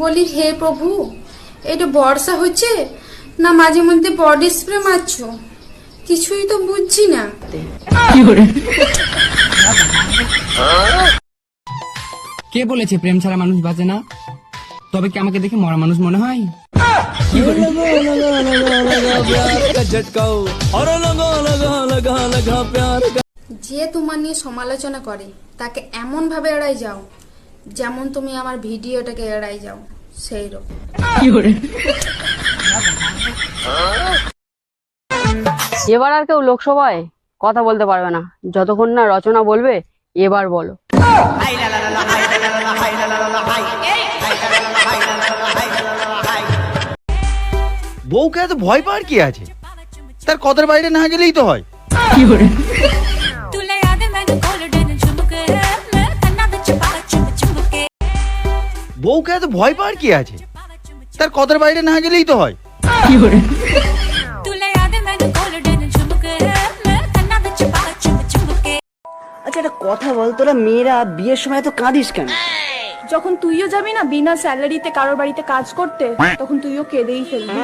বলি হে প্রভু এটা বর্ষা হচ্ছে? না মাঝে মধ্যে বডি স্প্রে মারছো? কিছুই তো বুঝছি না। কে বলেছে প্রেম ছাড়া মানুষ বাঁচে না? তবে কি আমাকে দেখে মরা মানুষ মনে হয়? যে তোমার নিয়ে সমালোচনা করে তাকে এমন ভাবে এড়াই যাও। যেমন তুমি আমার ভিডিওটাকে এড়াই যাও সেই রকম এবার আর কেউ লোকসভায় কথা বলতে পারবে না। যতক্ষণ না রচনা বলবে এবার বলো। বউকে এত ভয় পাওয়ার কি আছে? তার কথার বাইরে না গেলেই তো হয়। ਤੁਲੇ বউকে এত ভয় পাওয়ার কি আছে? তার কথার বাইরে না গেলেই তো হয়। আচ্ছা একটা কথা বল তোরা মেয়েরা বিয়ের সময় এত কাঁদিস কেন? যখন তুইও যাবি না বিনা স্যালারিতে কারোর বাড়িতে কাজ করতে হ্যাঁ। তখন তুইও কেঁদেই ফেলবি।